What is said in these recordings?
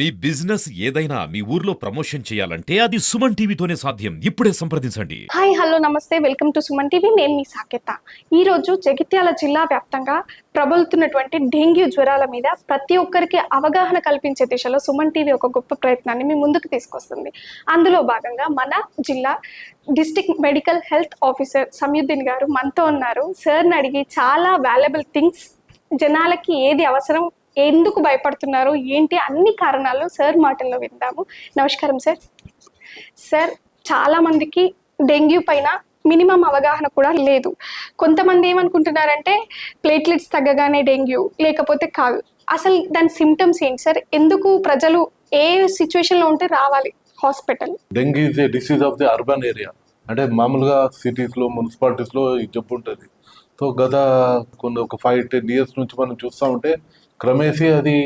మీ business ఏదైనా మీ ఊర్లో promotion చేయాలంటే అది సుమన్ టీవీతోనే సాధ్యం. ఇప్పుడే సంప్రదించండి. హాయ్ హలో నమస్తే. Welcome to Suman TV. నేను మీ సాకేత. రోజు జగిత్యాల జిల్లా వ్యాప్తంగా ప్రబలుతున్నటువంటి డెంగ్యూ జ్వరాల మీద ప్రతి ఒక్కరికి అవగాహన కల్పించే దిశలో సుమన్ టీవీ ఒక గొప్ప ప్రయత్నాన్ని మీ ముందుకు తీసుకొస్తుంది. అందులో భాగంగా మన జిల్లా district medical health officer Samayuddin గారు మనతో ఉన్నారు. సార్ని అడిగి చాలా వాల్యుబుల్ థింగ్స్ జనాలకి ఏది అవసరం ఎందుకు భయపడుతున్నారు? ఏంటి? అన్ని కారణాలు సార్ మాటల్లో విందాము. నమస్కారం సార్. సార్ చాలా మందికి డెంగ్యూ పైన మినిమం అవగాహన కూడా లేదు. కొంతమంది ఏమనుకుంటున్నారంటే ప్లేట్లెట్స్ తగ్గగానే డెంగ్యూ లేకపోతే కాదు అసలు దాని సిమ్టమ్స్ ఏంటి సార్? ఎందుకు ప్రజలు ఏ సిచ్యువేషన్లో ఉంటే రావాలి hospital? Dengue is a disease of the urban area. అంటే మామూలుగా సిటీస్లో మున్సిపాలిటీస్లో ఈ జబ్బు ఉంటుంది. సో గత కొన్ని ఒక ఫైవ్ టెన్ ఇయర్స్ నుంచి మనం చూస్తూ ఉంటే క్రమేసి అది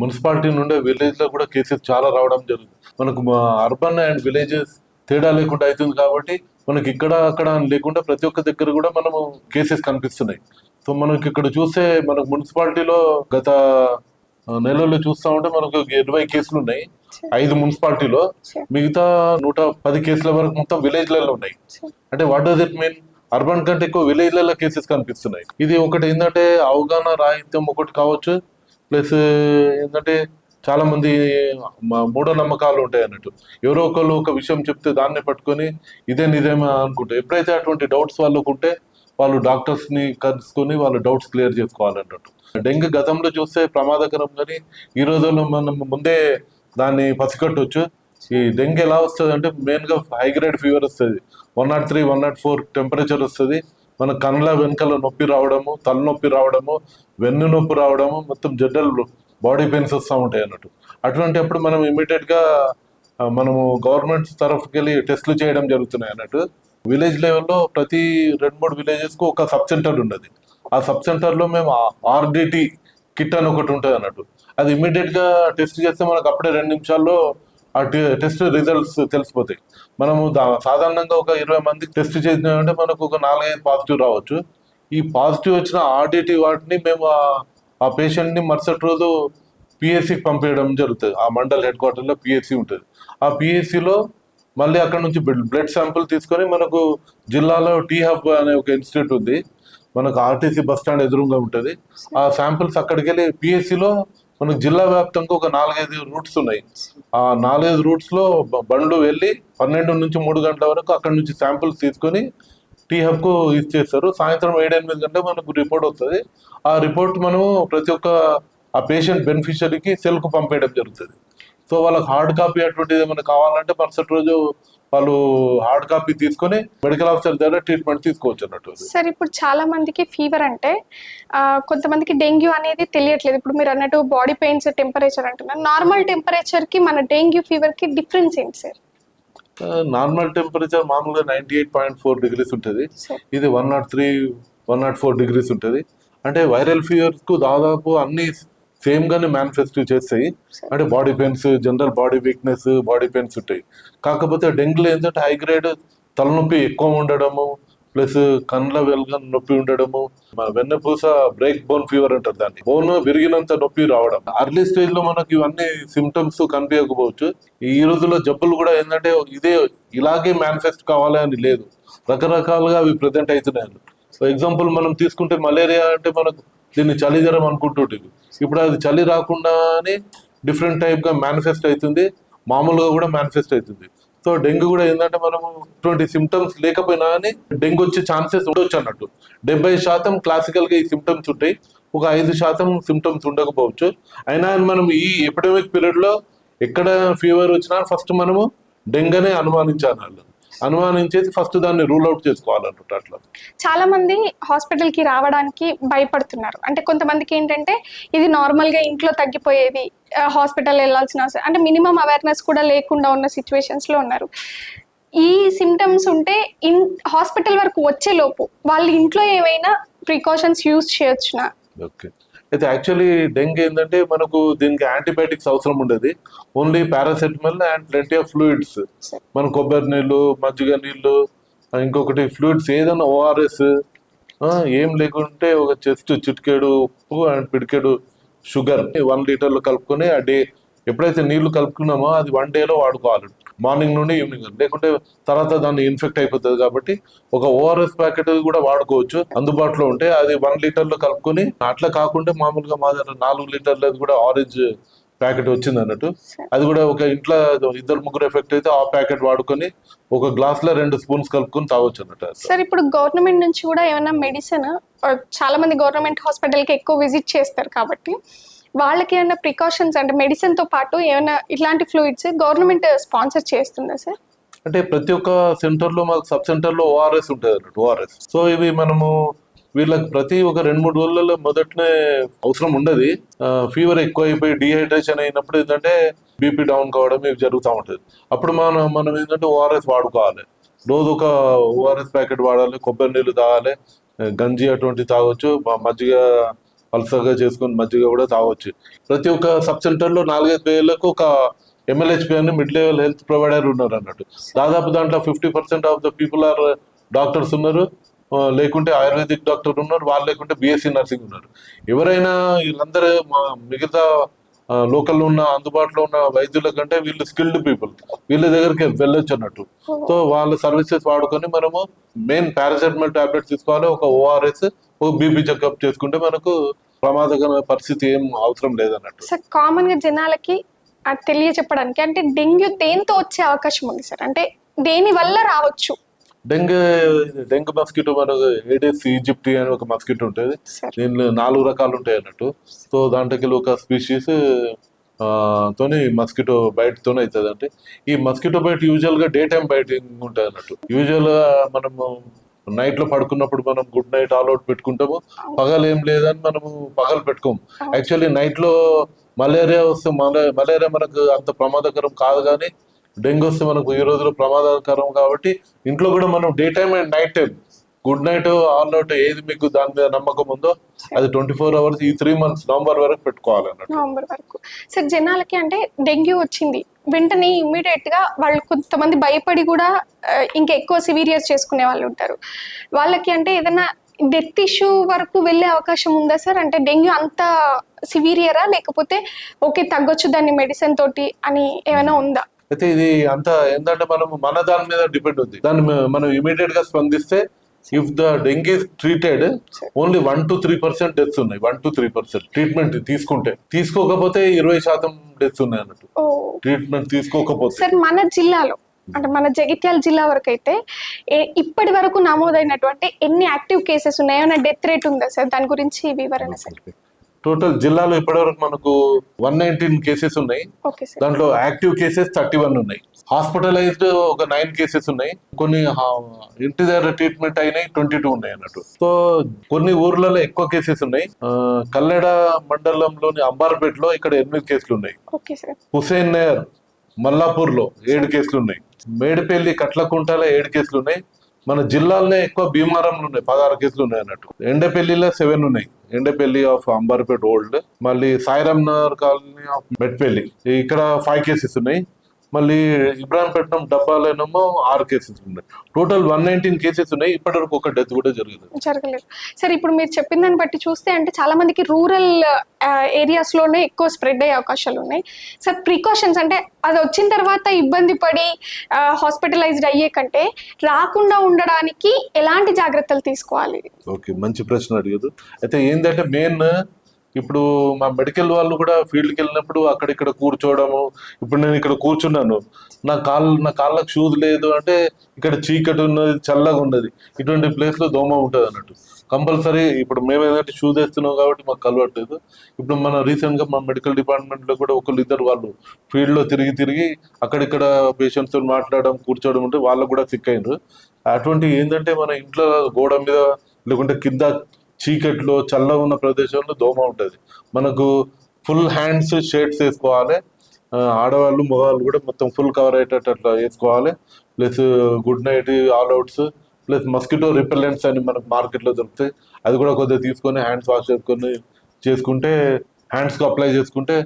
మున్సిపాలిటీ నుండే విలేజ్లో కూడా కేసెస్ చాలా రావడం జరుగుతుంది. మనకు అర్బన్ అండ్ విలేజెస్ తేడా లేకుండా అవుతుంది కాబట్టి మనకి ఇక్కడ అక్కడ లేకుండా ప్రతి ఒక్క దగ్గర కూడా మనము కేసెస్ కనిపిస్తున్నాయి. సో మనకి ఇక్కడ చూస్తే మనకు మున్సిపాలిటీలో గత నెలలో చూస్తా ఉంటే మనకు ఇరవై కేసులు ఉన్నాయి. ఐదు మున్సిపాలిటీలో. మిగతా నూట పది కేసుల వరకు మొత్తం విలేజ్లలో ఉన్నాయి. అంటే what does it mean? Urban కంటే ఎక్కువ విలేజ్లలో కేసెస్ కనిపిస్తున్నాయి. ఇది ఒకటి ఏంటంటే అవగాహన రాహిత్యం ఒకటి కావచ్చు ప్లస్ ఏంటంటే చాలా మంది మూఢనమ్మకాలు ఉంటాయి అన్నట్టు. ఎవరో ఒకళ్ళు ఒక విషయం చెప్తే దాన్ని పట్టుకొని ఇదే నిజమే అనుకుంటారు. ఎప్పుడైతే అటువంటి డౌట్స్ వాళ్ళకు ఉంటే వాళ్ళు డాక్టర్స్ని కలుసుకొని వాళ్ళ డౌట్స్ క్లియర్ చేసుకోవాలన్నట్టు. డెంగ్యూ గతంలో చూస్తే ప్రమాదకరం కానీ ఈ రోజుల్లో మనం ముందే దాన్ని పసిగట్టవచ్చు ఈ డెంగ్యూ ఎలా వస్తుంది అంటే మెయిన్గా హై గ్రేడ్ ఫీవర్ వస్తుంది. One not three one not four temperature వస్తుంది. మన కళ్ళ వెనకాల నొప్పి రావడము తలనొప్పి రావడము వెన్ను నొప్పి రావడము మొత్తం జడ్డలు బాడీ పెయిన్స్ వస్తూ ఉంటాయి అన్నట్టు. అటువంటి అప్పుడు మనం ఇమీడియట్గా మనము గవర్నమెంట్ తరఫుకి వెళ్ళి టెస్టులు చేయడం జరుగుతున్నాయి అన్నట్టు. విలేజ్ లెవెల్లో ప్రతి రెండు మూడు విలేజెస్కు ఒక సబ్ సెంటర్ ఉన్నది. ఆ సబ్ సెంటర్లో మేము ఆర్డిటి కిట్ అని ఒకటి ఉంటుంది అన్నట్టు. అది ఇమీడియట్గా టెస్ట్ చేస్తే మనకు అప్పుడే రెండు నిమిషాల్లో ఆ టెస్ట్ రిజల్ట్స్ తెలిసిపోతాయి. మనము దా- సాధారణంగా ఒక ఇరవై మందికి టెస్ట్ చేసినామంటే మనకు ఒక నాలుగైదు పాజిటివ్ రావచ్చు. ఈ పాజిటివ్ వచ్చిన ఆర్డిటి వాటిని మేము ఆ- పేషెంట్ని మరుసటి రోజు పిఎస్సికి పంపించడం జరుగుతుంది. ఆ మండల్ హెడ్ క్వార్టర్లో పిఎస్సి ఉంటుంది. ఆ పిఎస్సిలో మళ్ళీ అక్కడ నుంచి బ్లడ్ శాంపుల్ తీసుకొని మనకు జిల్లాలో టీ హబ్ అనే ఒక ఇన్స్టిట్యూట్ ఉంది. మనకు ఆర్టీసీ బస్ స్టాండ్ ఎదురుగా ఉంటుంది. ఆ శాంపుల్స్ అక్కడికి వెళ్ళి పిఎస్సిలో మనకు జిల్లా వ్యాప్తంగా ఒక నాలుగైదు రూట్స్ ఉన్నాయి. ఆ నాలుగైదు రూట్స్లో బండ్లు వెళ్ళి పన్నెండు నుంచి మూడు గంటల వరకు అక్కడ నుంచి శాంపిల్స్ తీసుకొని టీ హబ్కు ఇచ్చేస్తారు సాయంత్రం ఏడు ఎనిమిది గంటలకు మనకు రిపోర్ట్ వస్తుంది. ఆ రిపోర్ట్ మనము ప్రతి ఒక్క ఆ పేషెంట్ బెనిఫిషరీకి సెల్కు పంపేయడం జరుగుతుంది. సో వాళ్ళకి హార్డ్ కాపీ అటువంటిది ఏమైనా కావాలంటే మరుసటి రోజు వాళ్ళు హార్డ్ కాపీ తీసుకొని మెడికల్ ఆఫీసర్ దగ్గర ట్రీట్మెంట్ తీసుకోవచ్చు అన్నట్టు. సార్ ఇప్పుడు చాలా మందికి ఫీవర్ అంటే కొంతమందికి డెంగ్యూ అనేది తెలియట్లేదు. ఇప్పుడు మీరు అన్నట్టు బాడీ పెయిన్స్ టెంపరేచర్ అంటున్నారు. నార్మల్ టెంపరేచర్కి మన డెంగ్యూ ఫీవర్కి డిఫరెన్స్ ఏంటి సార్ నార్మల్ టెంపరేచర్ మామూలుగా ninety eight point four degrees ఉంటుంది ఇది one not three one not four degrees ఉంటుంది. అంటే వైరల్ ఫీవర్స్కు దాదాపు అన్ని సేమ్ గానే మేనిఫెస్ట్ చేస్తాయి అంటే body pains general body weakness body pains ఉంటాయి. కాకపోతే డెంగ్యూలో ఏంటంటే హై గ్రేడ్ తలనొప్పి ఎక్కువ ఉండడము ప్లస్ కండ్ల వెలుగ నొప్పి ఉండడము మన వెన్నపూస బ్రేక్ బోన్ ఫీవర్ అంటారు దాన్ని. బోన్ విరిగినంత నొప్పి రావడం. అర్లీ స్టేజ్లో మనకి ఇవన్నీ సిమ్టమ్స్ కనిపించకపోవచ్చు. ఈ రోజుల్లో జబ్బులు కూడా ఏంటంటే ఇదే ఇలాగే మేనిఫెస్ట్ కావాలి అని లేదు. రకరకాలుగా అవి ప్రజెంట్ అవుతున్నాయి. సో ఎగ్జాంపుల్ మనం తీసుకుంటే మలేరియా అంటే మనకు దీన్ని చలి జ్వరం అనుకుంటుంటుంది ఇప్పుడు అది చలి రాకుండానే డిఫరెంట్ టైప్గా మేనిఫెస్ట్ అవుతుంది. మామూలుగా కూడా మేనిఫెస్ట్ అవుతుంది. సో డెంగ్యూ కూడా ఏంటంటే మనము ఇటువంటి సిమ్టమ్స్ లేకపోయినా కానీ డెంగ్యూ వచ్చే ఛాన్సెస్ ఉండొచ్చు అన్నట్టు. డెబ్బై శాతం క్లాసికల్గా ఈ సిమ్టమ్స్ ఉంటాయి. ఒక ఐదు శాతం సిమ్టమ్స్ ఉండకపోవచ్చు. అయినా మనం ఈ ఎపిడమిక్ పీరియడ్లో ఎక్కడ ఫీవర్ వచ్చినా ఫస్ట్ మనము డెంగనే అనుమానించాలి. వాళ్ళు. అనుమానించేసి ఫస్ట్ దాన్ని రూల్ అవుట్ చేసుకోవాలన్నట్టు అట్లా. చాలా మంది హాస్పిటల్కి రావడానికి భయపడుతున్నారు. అంటే కొంతమందికి ఏంటంటే ఇది నార్మల్గా ఇంట్లో తగ్గిపోయేది హాస్పిటల్ వెళ్ళాల్సిన అవసరం అంటే మినిమం అవేర్నెస్ కూడా లేకుండా ఉన్న సిచ్యువేషన్స్లో ఉన్నారు. ఈ సిమ్టమ్స్ ఉంటే ఇన్ హాస్పిటల్ వరకు వచ్చే లోపు వాళ్ళు ఇంట్లో ఏమైనా ప్రికాషన్స్ యూజ్ చేయొచ్చునా? ఓకే. అయితే యాక్చువల్లీ డెంగ్యూ ఏంటంటే మనకు దీనికి యాంటీబయాటిక్స్ అవసరం ఉండేది. Only paracetamol and plenty of fluids మన కొబ్బరి నీళ్ళు మజ్జిగ నీళ్ళు ఇంకొకటి ఫ్లూయిడ్స్ ఏదైనా ఓఆర్ఎస్ ఏం లేకుంటే ఒక చెస్ట్ చిటికేడు ఉప్పు అండ్ పిడికేడు షుగర్ వన్ లీటర్లో కలుపుకొని ఆ డే ఎప్పుడైతే నీళ్ళు కలుపుకున్నామో అది వన్ డేలో వాడుకోవాలి. మార్నింగ్ నుండి ఈవినింగ్ లేకుంటే తర్వాత దాన్ని ఇన్ఫెక్ట్ అయిపోతుంది కాబట్టి ఒక ఓఆర్ఎస్ ప్యాకెట్ కూడా వాడుకోవచ్చు. అందుబాటులో ఉంటే అది వన్ లీటర్లో కలుపుకొని అట్లా కాకుండా మామూలుగా మా దగ్గర నాలుగు లీటర్లది కూడా ఆరెంజ్ ప్యాకెట్ వచ్చింది అన్నట్టు. అది కూడా ఒక ఇంట్లో ఇద్దరు ముగ్గురు ఎఫెక్ట్ అయితే ఆ ప్యాకెట్ వాడుకొని ఒక గ్లాస్లో రెండు స్పూన్స్ కలుపుకొని తాగొచ్చు అన్నట్టు. సార్ ఇప్పుడు గవర్నమెంట్ నుంచి కూడా ఏమైనా మెడిసిన్ చాలా మంది గవర్నమెంట్ హాస్పిటల్కి ఎక్కువ విజిట్ చేస్తారు కాబట్టి వాళ్ళకి ఏమైనా ప్రికాషన్స్ అంటే మెడిసిన్తో పాటు ఏమైనా ఇట్లాంటి ఫ్లూయిడ్స్ గవర్నమెంట్ స్పాన్సర్ చేస్తుందా సార్? అంటే ప్రతి ఒక్క సెంటర్లో మాకు సబ్ సెంటర్లో ఓఆర్ఎస్ ఉంటుంది అన్నట్టు ఓఆర్ఎస్ సో ఇవి మనము వీళ్ళకి ప్రతి ఒక రెండు మూడు రోజులలో మొదటనే అవసరం ఉండదు. ఫీవర్ ఎక్కువ అయిపోయి డిహైడ్రేషన్ అయినప్పుడు ఏంటంటే బీపీ డౌన్ కావడం ఇవి జరుగుతూ ఉంటుంది. అప్పుడు మనం మనం ఏంటంటే ఓఆర్ఎస్ వాడుకోవాలి. రోజు ఒక ఓఆర్ఎస్ ప్యాకెట్ వాడాలి కొబ్బరి నీళ్ళు తాగాలి గంజి అటువంటి తాగొచ్చు మజ్జిగ పల్సర్గా చేసుకొని మజ్జిగ కూడా తాగొచ్చు. ప్రతి ఒక్క సబ్ సెంటర్లో నాలుగైదు వేలకు ఒక ఎంఎల్హెచ్పి అని మిడ్ లెవెల్ హెల్త్ ప్రొవైడర్ ఉన్నారు అన్నట్టు. దాదాపు దాంట్లో fifty percent of the people are uh, doctors ఉన్నారు. లేకుంటే ఆయుర్వేదిక్ డాక్టర్ ఉన్నారు. వాళ్ళు లేకుంటే బీఎస్సీ నర్సింగ్ ఉన్నారు. ఎవరైనా వీళ్ళందరూ మా మిగతా లోకల్లో ఉన్న అందుబాటులో ఉన్న వైద్యుల కంటే వీళ్ళు స్కిల్డ్ పీపుల్. వీళ్ళ దగ్గరికి వెళ్ళొచ్చు అన్నట్టు. సో వాళ్ళ సర్వీసెస్ వాడుకొని మనము మెయిన్ పారాసెటమాల్ టాబ్లెట్స్ తీసుకోవాలి. ఒక ఓఆర్ఎస్ ఒక బీపీ చెకప్ చేసుకుంటే మనకు ప్రమాదకరమైన పరిస్థితి ఏం అవసరం లేదన్నట్టు. సార్ కామన్గా జనాలకి అది తెలియచెప్పడానికి అంటే డెంగ్యూ దేంతో వచ్చే అవకాశం ఉంది సార్? అంటే దేని వల్ల రావచ్చు? డెంగ్యూ డెంగ్యూ మస్కిటో మనకు ఏడెస్ ఈజిప్టి అని ఒక మస్కిటో ఉంటుంది. దీనిలో నాలుగు రకాలు ఉంటాయి అన్నట్టు. సో దాంట్లోకి ఒక స్పీషీస్ తోని మస్కిటో బైట్ తోనే అవుతుంది అంటే ఈ మస్కిటో బైట్ యూజువల్గా డే టైం బైటింగ్ ఉంటుంది అన్నట్టు. యూజువల్గా మనము నైట్లో పడుకున్నప్పుడు మనం గుడ్ నైట్ ఆల్ అవుట్ పెట్టుకుంటాము. పగలు ఏం లేదని మనము పగలు పెట్టుకోము యాక్చువల్లీ నైట్లో మలేరియా వస్తే మలే- మలేరియా మనకు అంత ప్రమాదకరం కాదు కానీ డెంగ్యూ వస్తే మనకు ఈ రోజులో ప్రమాదకరం కాబట్టి ఇంట్లో కూడా మనం day time and night time good night all out ఏది మీకు దాని మీద నమ్మకం ఉందో అది ట్వంటీ ఫోర్ అవర్స్ ఈ త్రీ మంత్స్ నవంబర్ వరకు పెట్టుకోవాలి అన్నట్టు. నవంబర్ వరకు. సార్ జనాలకి అంటే డెంగ్యూ వచ్చింది. వెంటనే ఇమ్మీడియట్గా వాళ్ళు కొంతమంది భయపడి కూడా ఇంకా ఎక్కువ సివిరియస్ చేసుకునే వాళ్ళు ఉంటారు. వాళ్ళకి అంటే ఏదైనా డెత్ ఇష్యూ వరకు వెళ్ళే అవకాశం ఉందా సార్ అంటే డెంగ్యూ అంత సివిరియరా లేకపోతే ఓకే తగ్గొచ్చు దాన్ని మెడిసిన్ తోటి అని ఏమైనా ఉందా? అయితే ఇది అంత ఏంటంటే మనం మన దాని మీద డిపెండ్ ఉంది. దాన్ని మనం ఇమీడియట్గా స్పందిస్తే if the dengue treated only one two three percent deaths ఉన్నాయి. One two three percent treatment తీసుకుంటే. తీసుకోకపోతే ఇరవై శాతం డెత్స్ ఉన్నాయి అన్నట్టు. ట్రీట్మెంట్ తీసుకోకపోతే. సార్ మన జిల్లాలో అంటే మన జగిత్యాల జిల్లా వరకు అయితే ఇప్పటి వరకు నమోదైనటువంటి ఎన్ని యాక్టివ్ కేసెస్ ఉన్నాయి? డెత్ రేట్ ఉందా సార్? దాని గురించి వివరణ సార్. టోటల్ జిల్లాలో ఇప్పటివరకు మనకు వన్ నైన్టీన్ కేసెస్ ఉన్నాయి. దాంట్లో యాక్టివ్ కేసెస్ థర్టీ వన్ ఉన్నాయి. హాస్పిటలైజ్డ్ ఒక నైన్ కేసెస్ ఉన్నాయి. కొన్ని ఇంటి దగ్గర ట్రీట్మెంట్ అయినాయి ట్వంటీ టూ ఉన్నాయి అన్నట్టు. సో కొన్ని ఊర్లలో ఎక్కువ కేసెస్ ఉన్నాయి. కల్లెడ మండలంలోని అంబార్పేటలో ఇక్కడ ఎనిమిది కేసులు ఉన్నాయి. హుసేన్ నగర్ మల్లాపూర్లో ఏడు కేసులు ఉన్నాయి. మేడిపల్లి కట్లకుంటలో ఏడు కేసులు ఉన్నాయి. మన జిల్లాలోనే ఎక్కువ భీమారంలో ఉన్నాయి. పదహారు కేసులు ఉన్నాయి అన్నట్టు. ఎండపల్లిలో సెవెన్ ఉన్నాయి. ఎండపల్లి ఆఫ్ అంబర్పేట్ ఓల్డ్ మళ్ళీ సాయిరామ్ నగర్ కాలనీ ఆఫ్ మెట్పల్లి. ఇక్కడ ఫైవ్ కేసెస్ ఉన్నాయి. మళ్ళీ ఇబ్రాహీంపట్నం డబ్బాలోనేమో ఆరు కేసెస్ ఉన్నాయి. టోటల్ వన్ నైన్టీన్ కేసెస్ ఉన్నాయి. ఇప్పటివరకు ఒక డెత్ కూడా జరగలేదు. జరగలేదు. సార్ ఇప్పుడు మీరు చెప్పిన దాన్ని బట్టి చూస్తే అంటే చాలా మందికి రూరల్ ఏరియాస్లోనే ఎక్కువ స్ప్రెడ్ అయ్యే అవకాశాలు ఉన్నాయి. సార్ ప్రికాషన్స్ అంటే అది వచ్చిన తర్వాత ఇబ్బంది పడి హాస్పిటలైజ్డ్ అయ్యే కంటే రాకుండా ఉండడానికి ఎలాంటి జాగ్రత్తలు తీసుకోవాలి? ఓకే మంచి ప్రశ్న అడిగదు అయితే ఏంటంటే మెయిన్ ఇప్పుడు మా మెడికల్ వాళ్ళు కూడా ఫీల్డ్కి వెళ్ళినప్పుడు అక్కడిక్కడ కూర్చోవడము ఇప్పుడు నేను ఇక్కడ కూర్చున్నాను. నా కాళ్ళు నా కాళ్ళకు షూస్ లేదు అంటే ఇక్కడ చీకటి ఉన్నది చల్లగా ఉన్నది. ఇటువంటి ప్లేస్లో దోమ ఉంటుంది అన్నట్టు. కంపల్సరీ ఇప్పుడు మేము ఏదంటే షూస్ వేస్తున్నాం కాబట్టి మాకు కలవట్లేదు ఇప్పుడు మన రీసెంట్గా మా మెడికల్ డిపార్ట్మెంట్లో కూడా ఒకళ్ళు ఇద్దరు వాళ్ళు ఫీల్డ్లో తిరిగి తిరిగి అక్కడిక్కడ పేషెంట్స్తో మాట్లాడడం కూర్చోవడం ఉంటే వాళ్ళకు కూడా సిక్ అయినారు. అటువంటి ఏంటంటే మన ఇంట్లో గోడ మీద లేకుంటే కింద చీకట్లో చల్లగా ఉన్న ప్రదేశంలో దోమ ఉంటుంది. మనకు ఫుల్ హ్యాండ్స్ షేడ్స్ వేసుకోవాలి. ఆడవాళ్ళు మగవాళ్ళు కూడా మొత్తం ఫుల్ కవర్ అయ్యేటట్టు అట్లా వేసుకోవాలి. Plus good night all outs. Plus mosquito repellents అని మనకు మార్కెట్లో దొరుకుతాయి. అది కూడా కొద్దిగా తీసుకొని హ్యాండ్స్ వాష్ చేసుకొని చేసుకుంటే హ్యాండ్స్కి అప్లై చేసుకుంటే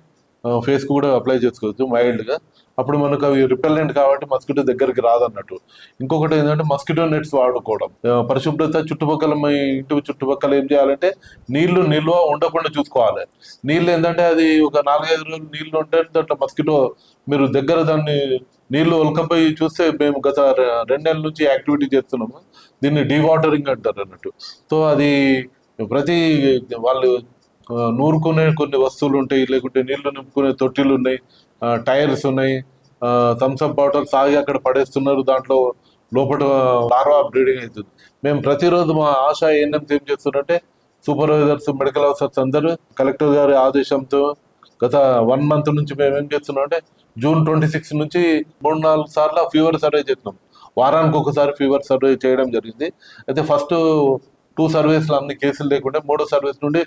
ఫేస్ కూడా అప్లై చేసుకోవచ్చు మైల్డ్గా అప్పుడు మనకు అవి రిపెల్లెంట్ కాబట్టి మస్కిటో దగ్గరికి రాదన్నట్టు. ఇంకొకటి ఏంటంటే మస్కిటో నెట్స్ వాడుకోవడం. పరిశుభ్రత చుట్టుపక్కల మీ ఇంటి చుట్టుపక్కల ఏం చేయాలంటే నీళ్ళు నిల్వ ఉండకుండా చూసుకోవాలి. నీళ్ళు ఏంటంటే అది ఒక నాలుగైదు రోజులు నీళ్ళు ఉంటే దాంట్లో మస్కిటో మీరు దగ్గర దాన్ని నీళ్ళు ఉల్కపోయి చూస్తే మేము గత రెండేళ్ళ రెండు నెలల నుంచి యాక్టివిటీ చేస్తున్నాము. దీన్ని డీవాటరింగ్ అంటారు అన్నట్టు. సో అది ప్రతి వాళ్ళు నూరుకునే కొన్ని వస్తువులు ఉంటాయి లేకుంటే నీళ్ళు నింపుకునే తొట్టిలు ఉన్నాయి టైర్స్ ఉన్నాయి థమ్సప్ బాటిల్స్ ఆగి అక్కడ పడేస్తున్నారు దాంట్లో లోపల లార్వా బ్రీడింగ్ అవుతుంది. మేము ప్రతిరోజు మా ఆశ ఏఎన్ఎంస్ ఏం చేస్తున్నారంటే సూపర్వైజర్స్ మెడికల్ ఆఫీసర్స్ అందరూ కలెక్టర్ గారి ఆదేశంతో గత వన్ మంత్ నుంచి మేము ఏం చేస్తున్నాం అంటే జూన్ ట్వంటీ సిక్స్ నుంచి మూడు నాలుగు సార్లు ఫీవర్ సర్వే చేస్తున్నాం. వారానికి ఒకసారి ఫీవర్ సర్వే చేయడం జరిగింది. అయితే ఫస్ట్ టూ సర్వీస్లో అన్ని కేసులు లేకుంటే మూడో సర్వీస్ నుండి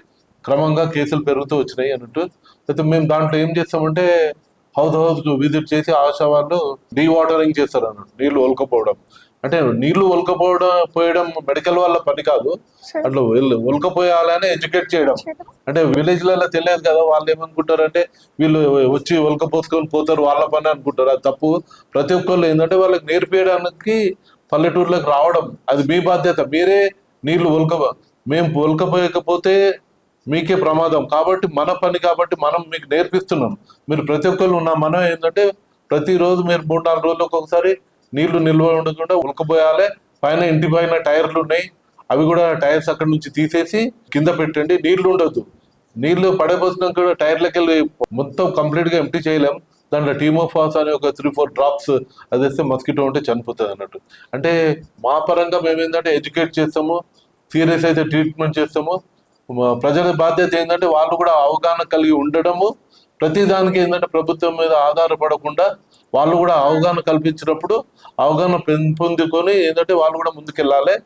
క్రమంగా కేసులు పెరుగుతూ వచ్చినాయి అన్నట్టు. అయితే మేము దాంట్లో ఏం చేస్తామంటే హౌస్ హౌస్ విజిట్ చేసి ఆశా వాళ్ళు డీవాటరింగ్ చేస్తారు అన్నట్టు నీళ్ళు ఒలకపోవడం అంటే నీళ్ళు ఒలకపోవడం పోయడం మెడికల్ వాళ్ళ పని కాదు. అట్లా ఒలకపోయాలని ఎడ్యుకేట్ చేయడం. అంటే విలేజ్లలో తెలియదు కదా వాళ్ళు ఏమనుకుంటారు అంటే వీళ్ళు వచ్చి ఒలకపోసుకొని పోతారు వాళ్ళ పని అనుకుంటారు. అది తప్పు. ప్రతి ఒక్కళ్ళు ఏంటంటే వాళ్ళకి నేర్పించడానికి పల్లెటూర్లకు రావడం అది మీ బాధ్యత. మీరే నీళ్ళు ఒలక మేము ఒలకపోయకపోతే మీకే ప్రమాదం. కాబట్టి మన పని కాబట్టి మనం మీకు నేర్పిస్తున్నాం. మీరు ప్రతి ఒక్కళ్ళు ఉన్న మనం ఏంటంటే ప్రతిరోజు మీరు మూడు నాలుగు రోజులకు ఒకసారి నీళ్ళు నిల్వ ఉండకుండా ఉలకపోయాలి పైన ఇంటి పైన టైర్లు ఉన్నాయి. అవి కూడా టైర్స్ అక్కడ నుంచి తీసేసి కింద పెట్టండి. నీళ్ళు ఉండొద్దు. నీళ్ళు పడబోసినాక కూడా టైర్లకి వెళ్ళి మొత్తం కంప్లీట్గా ఎంటీ చేయలేం. దాంట్లో టీమోఫాస్ అనే ఒక త్రీ ఫోర్ డ్రాప్స్ అది వేస్తే మస్కిటో ఉంటే చనిపోతుంది అన్నట్టు. అంటే మా పరంగా మేము ఏంటంటే ఎడ్యుకేట్ చేస్తాము. సీరియస్ అయితే ట్రీట్మెంట్ చేస్తాము. ప్రజల బాధ్యత ఏంటంటే వాళ్ళు కూడా అవగాహన కలిగి ఉండడము. ప్రతిదానికి ఏంటంటే ప్రభుత్వం మీద ఆధారపడకుండా వాళ్ళు కూడా అవగాహన కల్పించినప్పుడు అవగాహన పెంపొందుకొని ఏంటంటే వాళ్ళు కూడా ముందుకెళ్ళాలి.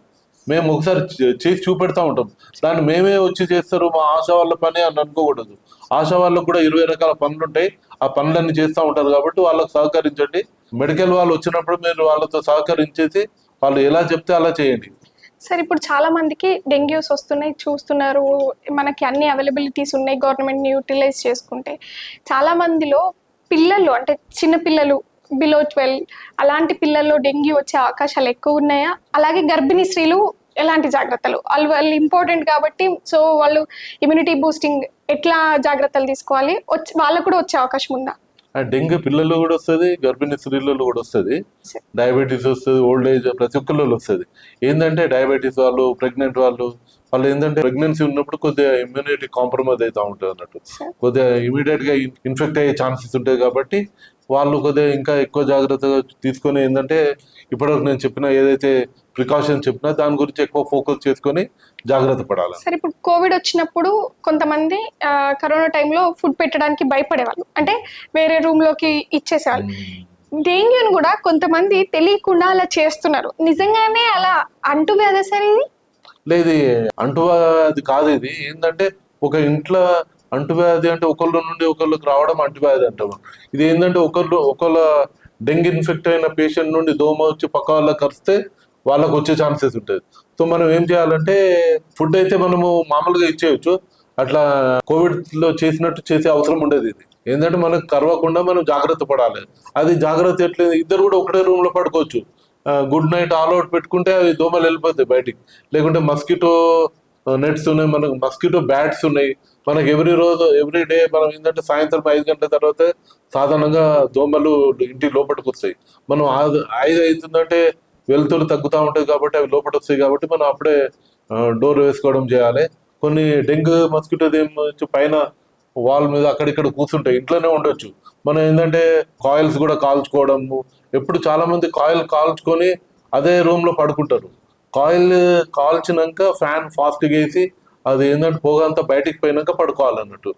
మేము ఒకసారి చే- చేసి చూపెడతా ఉంటాం. దాన్ని మేమే వచ్చి చేస్తారు మా ఆశా వాళ్ళ పని అని అనుకోకూడదు. ఆశా వాళ్ళకు కూడా ఇరవై రకాల పనులు ఉంటాయి. ఆ పనులన్నీ చేస్తూ ఉంటారు కాబట్టి వాళ్ళకు సహకరించండి. మెడికల్ వాళ్ళు వచ్చినప్పుడు మీరు వాళ్ళతో సహకరించేసి వాళ్ళు ఎలా చెప్తే అలా చేయండి. సార్ ఇప్పుడు చాలా మందికి డెంగ్యూస్ వస్తున్నాయి చూస్తున్నారు. మనకి అన్ని అవైలబిలిటీస్ ఉన్నాయి గవర్నమెంట్ని యూటిలైజ్ చేసుకుంటే. చాలా మందిలో పిల్లలు అంటే చిన్న పిల్లలు బిలో ట్వెల్వ్ అలాంటి పిల్లల్లో డెంగ్యూ వచ్చే అవకాశాలు ఎక్కువ ఉన్నాయా? అలాగే గర్భిణీ స్త్రీలు ఎలాంటి జాగ్రత్తలు? వాళ్ళు వాళ్ళు ఇంపార్టెంట్ కాబట్టి సో వాళ్ళు ఇమ్యూనిటీ బూస్టింగ్ ఎట్లా జాగ్రత్తలు తీసుకోవాలి? వచ్చి వాళ్ళకు కూడా వచ్చే అవకాశం ఉందా? డెంగ్యూ పిల్లలు కూడా వస్తుంది గర్భిణీ స్త్రీలలో కూడా వస్తుంది. డయాబెటీస్ వస్తుంది ఓల్డ్ ఏజ్ ప్రతి ఒక్కళ్ళు వస్తుంది ఏంటంటే డయాబెటీస్ వాళ్ళు ప్రెగ్నెంట్ వాళ్ళు వాళ్ళు ఏంటంటే ప్రెగ్నెన్సీ ఉన్నప్పుడు కొద్దిగా ఇమ్యూనిటీ కాంప్రమైజ్ అవుతూ ఉంటుంది అన్నట్టు. కొద్దిగా ఇమీడియట్గా ఇన్ఫెక్ట్ అయ్యే ఛాన్సెస్ ఉంటాయి కాబట్టి వాళ్ళు కొద్దిగా ఇంకా ఎక్కువ జాగ్రత్తగా తీసుకొని ఏంటంటే ఇప్పటివరకు నేను చెప్పిన ఏదైతే ప్రికాషన్ చెప్పినా దాని గురించి ఎక్కువ ఫోకస్ చేసుకొని జాగ్రత్త పడాలి. సరే ఇప్పుడు కోవిడ్ వచ్చినప్పుడు కొంతమంది కరోనా టైంలో ఫుడ్ పెట్టడానికి భయపడేవాళ్ళు. అంటే వేరే రూమ్లోకి ఇచ్చేసేవాళ్ళు డెంగ్యూని కూడా కొంతమంది తెలియకుండా అలా చేస్తున్నారు. నిజంగానే అలా అంటువ్యాధి సార్ ఇది? లేదు అంటువ్యాధి కాదు ఇది. ఏంటంటే ఒక ఇంట్లో అంటువ్యాధి అంటే ఒకళ్ళ నుండి ఒకళ్ళకి రావడం అంటువ్యాధి అంటాము. ఇది ఏంటంటే ఒకళ్ళు ఒకళ్ళ డెంగ్యూ ఇన్ఫెక్ట్ అయిన పేషెంట్ నుండి దోమ వచ్చి పక్క వాళ్ళకి కరిస్తే వాళ్ళకి వచ్చే ఛాన్సెస్ ఉంటుంది సో మనం ఏం చేయాలంటే ఫుడ్ అయితే మనము మామూలుగా ఇచ్చేయచ్చు. అట్లా కోవిడ్లో చేసినట్టు చేసే అవసరం ఉండేది ఇది. ఏంటంటే మనకు కరవకుండా మనం జాగ్రత్త పడాలి. అది జాగ్రత్త ఎట్లేదు ఇద్దరు కూడా ఒకటే రూమ్లో పడుకోవచ్చు. గుడ్ నైట్ ఆల్ అవుట్ పెట్టుకుంటే అవి దోమలు వెళ్ళిపోతాయి బయటికి. లేకుంటే మస్కిటో నెట్స్ ఉన్నాయి మనకు మస్కిటో బ్యాట్స్ ఉన్నాయి. మనకి ఎవ్రీ రోజు ఎవ్రీ డే మనం ఏంటంటే సాయంత్రం ఐదు గంటల తర్వాత సాధారణంగా దోమలు ఇంటి లోపలికి వస్తాయి. మనం ఆ- ఐదు అవుతుందంటే వెలుతురు తగ్గుతూ ఉంటుంది కాబట్టి అవి లోపల వస్తాయి కాబట్టి మనం అప్పుడే డోర్ వేసుకోవడం చేయాలి. కొన్ని డెంగ్యూ మస్కిటో పైన వాల్ మీద అక్కడిక్కడ కూర్చుంటాయి. ఇంట్లోనే ఉండొచ్చు. మనం ఏంటంటే కాయిల్స్ కూడా కాల్చుకోవడము. ఎప్పుడు చాలామంది కాయిల్ కాల్చుకొని అదే రూమ్లో పడుకుంటారు. కాయిల్ కాల్చినాక ఫ్యాన్ ఫాస్ట్ వేసి అది ఏంటంటే పొగ అంతా బయటికి పోయినాక పడుకోవాలన్నట్టు.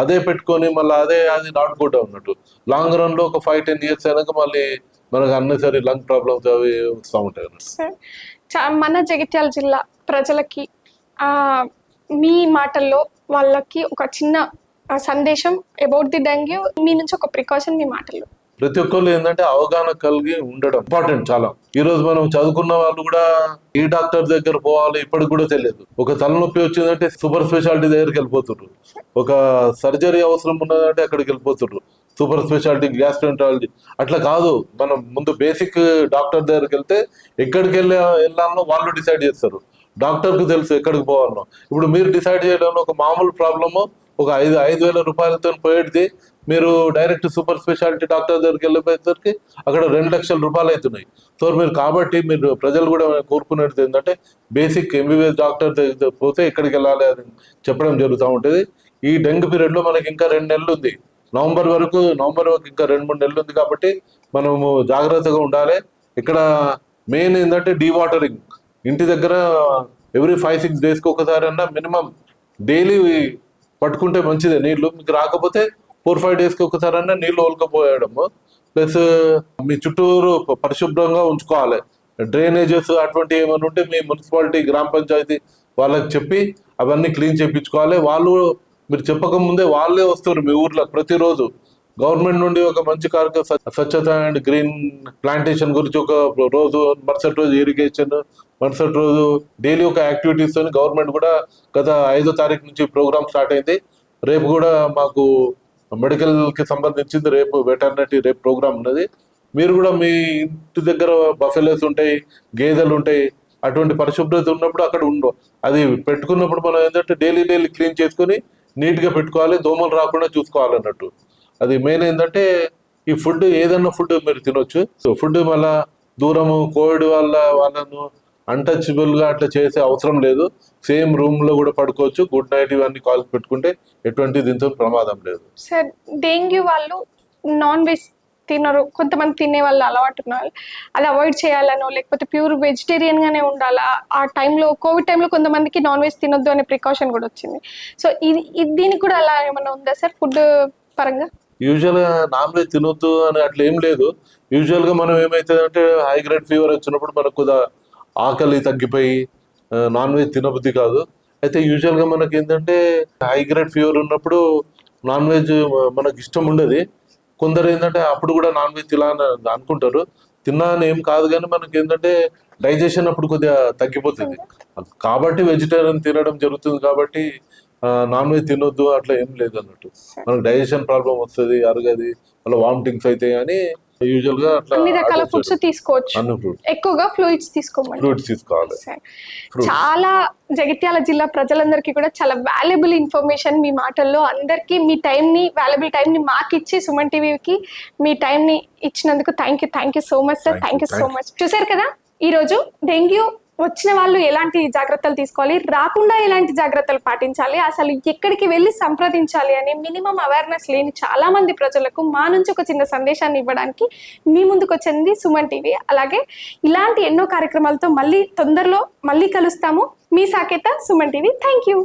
అదే పెట్టుకొని మళ్ళీ అదే అది నాటుకోవడం అన్నట్టు. లాంగ్ రన్లో ఒక ఫైవ్ టెన్ ఇయర్స్ అయినాక మళ్ళీ మనకు అన్నసరి లంగ్ ప్రాబ్లమ్స్ అవి వస్తూ ఉంటాయి మన జగిత్యాల జిల్లా ప్రజలకి మీ మాటల్లో వాళ్ళకి ఒక చిన్న సందేశం అబౌట్ ది డెంగ్యూ మీ నుంచి ఒక ప్రికాషన్ మీ మాటల్లో. ప్రతి ఒక్కళ్ళు ఏంటంటే అవగాహన కలిగి ఉండడం ఇంపార్టెంట్ చాలా. ఈ రోజు మనం చదువుకున్న వాళ్ళు కూడా ఏ డాక్టర్ దగ్గర పోవాలి ఇప్పటికి కూడా తెలియదు. ఒక తలనొప్పి వచ్చిందంటే సూపర్ స్పెషాలిటీ దగ్గరికి వెళ్ళిపోతున్నారు ఒక సర్జరీ అవసరం ఉన్నదంటే అక్కడికి వెళ్ళిపోతున్నారు సూపర్ స్పెషాలిటీ గ్యాస్ట్రెంటాలజీ అట్లా కాదు. మనం ముందు బేసిక్ డాక్టర్ దగ్గరికి వెళ్తే ఎక్కడికి వెళ్ళి వెళ్ళాలనో వాళ్ళు డిసైడ్ చేస్తారు. డాక్టర్కు తెలుసు ఎక్కడికి పోవాలనో. ఇప్పుడు మీరు డిసైడ్ చేయడంలో ఒక మామూలు ప్రాబ్లము ఒక ఐదు ఐదు వేల రూపాయలతో పోయేది మీరు డైరెక్ట్ సూపర్ స్పెషాలిటీ డాక్టర్ దగ్గరికి వెళ్ళిపోయేసరికి అక్కడ రెండు లక్షల రూపాయలు అవుతున్నాయి. సో మీరు కాబట్టి మీరు ప్రజలు కూడా కోరుకునేది ఏంటంటే బేసిక్ ఎంబీబీఎస్ డాక్టర్ పోతే ఎక్కడికి వెళ్ళాలి అని చెప్పడం జరుగుతూ ఉంటుంది. ఈ డెంగ్యూ పీరియడ్లో మనకి ఇంకా రెండు నెలలు ఉంది. నవంబర్ వరకు నవంబర్ వరకు ఇంకా రెండు మూడు నెలలు ఉంది కాబట్టి మనము జాగ్రత్తగా ఉండాలి. ఇక్కడ మెయిన్ ఏంటంటే డీవాటరింగ్. ఇంటి దగ్గర ఎవ్రీ ఫైవ్ సిక్స్ డేస్కి ఒకసారి అన్నా మినిమం డైలీ పట్టుకుంటే మంచిదే నీళ్ళు. మీకు రాకపోతే ఫోర్ ఫైవ్ డేస్కి ఒకసారి అన్నా నీళ్ళు వదలకపోయడము ప్లస్ మీ చుట్టూరు పరిశుభ్రంగా ఉంచుకోవాలి. డ్రైనేజెస్ అటువంటి ఏమైనా ఉంటే మీ మున్సిపాలిటీ గ్రామ పంచాయతీ వాళ్ళకి చెప్పి అవన్నీ క్లీన్ చేయించుకోవాలి వాళ్ళు మీరు చెప్పక ముందే వాళ్ళే వస్తారు మీ ఊర్లో ప్రతిరోజు. గవర్నమెంట్ నుండి ఒక మంచి కార్యక్రమం స్వచ్ఛత అండ్ గ్రీన్ ప్లాంటేషన్ గురించి ఒక రోజు మరుసటి రోజు ఇరిగేషన్ మరుసటి రోజు డైలీ ఒక యాక్టివిటీస్ గవర్నమెంట్ కూడా గత ఐదో తారీఖు నుంచి ప్రోగ్రామ్ స్టార్ట్ అయింది. రేపు కూడా మాకు మెడికల్కి సంబంధించింది రేపు వెటర్నరీ రేపు ప్రోగ్రామ్ ఉన్నది. మీరు కూడా మీ ఇంటి దగ్గర బఫెలోస్ ఉంటాయి గేదెలు ఉంటాయి అటువంటి పరిశుభ్రత ఉన్నప్పుడు అక్కడ ఉండు. అది పెట్టుకున్నప్పుడు మనం ఏంటంటే డైలీ డైలీ క్లీన్ చేసుకొని నీట్గా పెట్టుకోవాలి దోమలు రాకుండా చూసుకోవాలి అన్నట్టు అది మెయిన్ ఏంటంటే ఈ ఫుడ్ ఏదన్నా ఫుడ్ మీరు తినొచ్చు. సో ఫుడ్ మళ్ళా దూరము కోవిడ్ వల్ల వాళ్ళను అన్టచబుల్గా అట్లా చేసే అవసరం లేదు. సేమ్ రూమ్లో కూడా పడుకోవచ్చు. గుడ్ నైట్ ఇవన్నీ కాల్స్ పెట్టుకుంటే ఎటువంటి దీంతో ప్రమాదం లేదు. సార్ డెంగ్యూ వాళ్ళు నాన్ వెజ్ తినరు. కొంతమంది తినే వాళ్ళు అలవాటు ఉన్న వాళ్ళు అది అవాయిడ్ చేయాలనో లేకపోతే ప్యూర్ వెజిటేరియన్ గానే ఉండాలా? ఆ టైంలో కోవిడ్ టైంలో కొంతమందికి నాన్ వెజ్ తినొద్దు అనే ప్రికాషన్ కూడా వచ్చింది. సో ఇది ఇది- దీనికి కూడా అలా ఏమైనా ఉందా సార్ ఫుడ్ పరంగా? యూజువల్గా నాన్ వెజ్ తినొద్దు అని అట్లా ఏం లేదు. యూజువల్గా మనం ఏమైతుందంటే హై గ్రేడ్ ఫీవర్ వచ్చినప్పుడు మనకు ఆకలి తగ్గిపోయి నాన్ వెజ్ తినబుద్ధి కాదు. అయితే యూజువల్గా మనకి ఏంటంటే హై గ్రేడ్ ఫీవర్ ఉన్నప్పుడు నాన్ వెజ్ మనకి ఇష్టం ఉండదు. కొందరు ఏంటంటే అప్పుడు కూడా నాన్ వెజ్ తినాలని అనుకుంటారు. తిన్నా ఏం కాదు కానీ మనకి ఏంటంటే డైజెషన్ అప్పుడు కొద్దిగా తగ్గిపోతుంది. కాబట్టి వెజిటేరియన్ తినడం జరుగుతుంది కాబట్టి నాన్ వెజ్ తినొద్దు అట్లా ఏం లేదు అన్నట్టు. మనకు డైజెషన్ ప్రాబ్లం వస్తుంది అరగది మళ్ళీ వామిటింగ్స్ అవుతాయి అని యూజువల్గా అన్ని రకాల ఫుడ్స్ తీసుకోవచ్చు. ఎక్కువగా ఫ్లూయిడ్స్ తీసుకోమని ఫ్రూట్స్ తీసుకోవాలి. చాలా జగిత్యాల జిల్లా ప్రజలందరికీ కూడా చాలా వాల్యుబుల్ ఇన్ఫర్మేషన్ మీ మాటల్లో అందరికీ మీ టైంని వాల్యుబుల్ టైంని మాకు ఇచ్చి సుమన్ టీవీకి మీ టైంని ఇచ్చినందుకు thank you thank you so much sir thank you so much చూసారు కదా? ఈరోజు డెంగ్యూ వచ్చిన వాళ్ళు ఎలాంటి జాగ్రత్తలు తీసుకోవాలి? రాకుండా ఎలాంటి జాగ్రత్తలు పాటించాలి? అసలు ఎక్కడికి వెళ్ళి సంప్రదించాలి అనే మినిమం అవేర్నెస్ లేని చాలా మంది ప్రజలకు మా నుంచి ఒక చిన్న సందేశాన్ని ఇవ్వడానికి మీ ముందుకు వచ్చింది సుమన్ టీవీ. అలాగే ఇలాంటి ఎన్నో కార్యక్రమాలతో మళ్ళీ తొందరలో మళ్ళీ కలుస్తాము. మీ Saketha Suman TV. Thank you